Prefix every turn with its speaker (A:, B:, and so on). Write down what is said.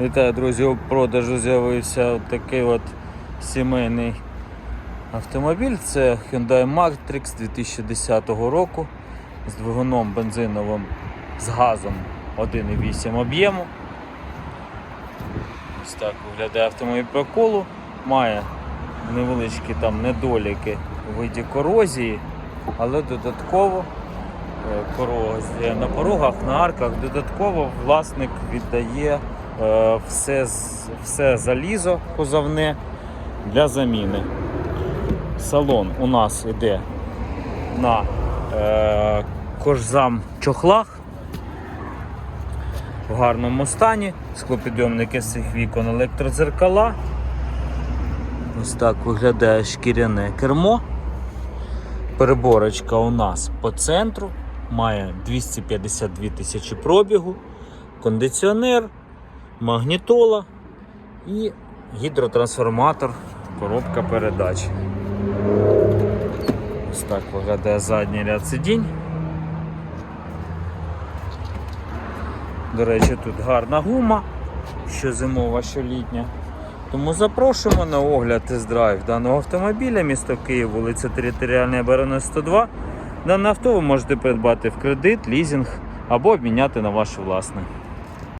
A: Вітаю, друзі! У продажу з'явився от такий от сімейний автомобіль. Це Hyundai Matrix 2010 року з двигуном бензиновим з газом 1,8 об'єму. Ось так виглядає автомобіль по колу. Має невеличкі там недоліки у виді корозії, але додатково е, корозія на порогах, на арках. Додатково власник віддає все, все залізо кузовне для заміни. Салон у нас йде на е, кожзам чохлах в гарному стані, склопідйомники з цих вікон, електродзеркала. Ось так виглядає шкіряне кермо. Переборочка у нас по центру, має 252 тисячі пробігу, кондиціонер, магнітола і гідротрансформатор, коробка передач. Ось так виглядає задній ряд сидінь. До речі, тут гарна гума, що зимова, що літня. Тому запрошуємо на огляд тест-драйв даного автомобіля, місто Київ, вулиця Територіальної оборони 102. Дане авто ви можете придбати в кредит, лізинг або обміняти на ваше власне.